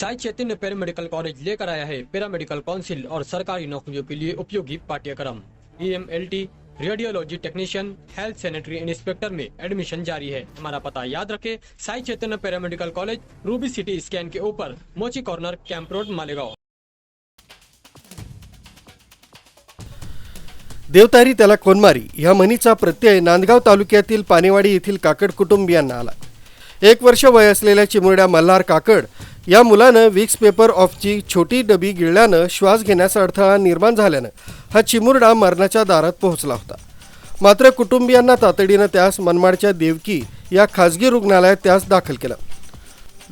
Sai Chaitanya paramedical college लेकर आया है। पैरामेडिकल काउंसिल और सरकारी नौकरियों के लिए उपयोगी पाठ्यक्रम। E M L T radiology technician health sanitary inspector में एडमिशन जारी है। हमारा पता याद रखें Sai Chaitanya paramedical college Ruby City scan के ऊपर Mochi corner camp road Malegaon. देवतारी त्याला कोनमारी ह्या म्हणीचा प्रत्यय नांदगाव तालुक्यातील पानेवाडी येथील काकड कुटुंबियांना आला. एक वर्ष वय असलेल्या चिमुरड्या मल्हार काकड या मुलानं विक्स पेपर ऑफची छोटी डबी गिळल्यानं श्वास घेण्याचा अडथळा निर्माण झाल्यानं हा चिमुरडा मरणाच्या दारात पोहोचला होता. मात्र कुटुंबियांना तातडीनं त्यास मनमाडच्या देवकी या खाजगी रुग्णालयात त्यास दाखल केलं.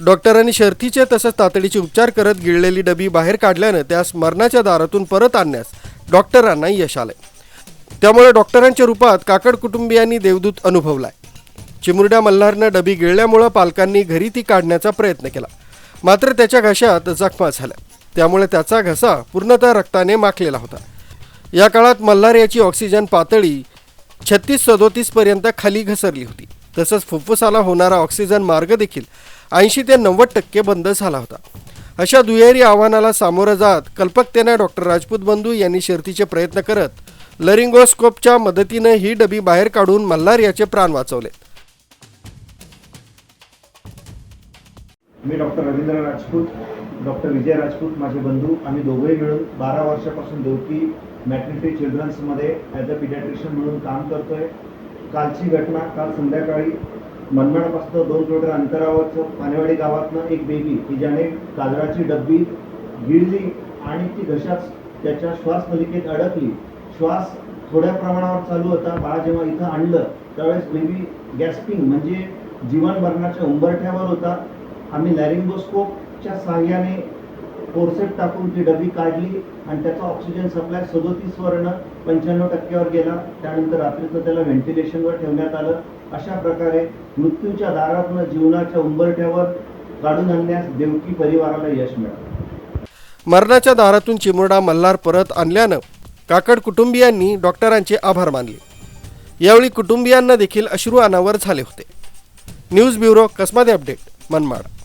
डॉक्टरांनी शर्थीचे तसंच तातडीचे उपचार करत गिळलेली डबी बाहेर काढल्यानं त्यास मरणाच्या दारातून परत आणण्यास डॉक्टरांना यश आलंय. त्यामुळे डॉक्टरांच्या रूपात काकड कुटुंबियांनी देवदूत अनुभवलाय. चिमुरड्या मल्हारनं डबी गिळल्यामुळं पालकांनी घरी ती काढण्याचा प्रयत्न केला. मात्र त्याच्या घशात जखमा झाल्या. त्यामुळे त्याचा घसा पूर्णतः रक्ताने माखलेला होता. या काळात मल्हार याची ऑक्सिजन पातळी छत्तीस सदोतीसपर्यंत खाली घसरली होती. तसंच फुफ्फुसाला होणारा ऑक्सिजन मार्ग देखील ऐंशी ते नव्वद टक्के बंद झाला होता. अशा दुहेरी आव्हानाला सामोरं जात कल्पकतेने डॉक्टर राजपूत बंधू यांनी शर्तीचे प्रयत्न करत लरिंगोस्कोपच्या मदतीनं ही डबी बाहेर काढून मल्हार याचे प्राण वाचवले मी डॉक्टर रवींद्र राजपूत डॉक्टर विजय राजपूत माझे बंधू. आम्ही दोघंही मिळून बारा वर्षापासून देवकी मॅटर्निटी चिल्ड्रन्समध्ये ॲज अ पिडॅट्रिशियन म्हणून काम करतोय. कालची घटना काल संध्याकाळी मनमाडापासून दोन किलोमीटर अंतरावरचं पानेवाडी गावातनं एक बेबी की ज्याने काजळाची डब्बी गिळली आणि ती घशात त्याच्या श्वासनलिकेत अडकली. श्वास थोड्या प्रमाणावर चालू होता. बाळा जेव्हा इथं आणलं त्यावेळेस बेबी गॅस्पिंग म्हणजे जीवन मरणाच्या उंबरठ्यावर होता. आम्ही लॅरिंगोस्कोपच्या सहाय्याने फोरसेट टाकून ती डबी काढली आणि त्याचा ऑक्सिजन सप्लाय सदोतीस वरनं पंच्याण्णव टक्क्यावर गेला. त्यानंतर रात्रीचं त्याला व्हेंटिलेशनवर ठेवण्यात आलं. अशा प्रकारे मृत्यूच्या दारातनं जीवनाच्या उंबरठ्यावर काढून आणण्यास देवकी परिवाराला यश मिळालं. मरणाच्या दारातून चिमुरडा मल्हार परत आणल्यानं काकड कुटुंबियांनी डॉक्टरांचे आभार मानले. यावेळी कुटुंबियांना देखील अश्रू अनावर झाले होते. News bureau Kasmade update Manmad.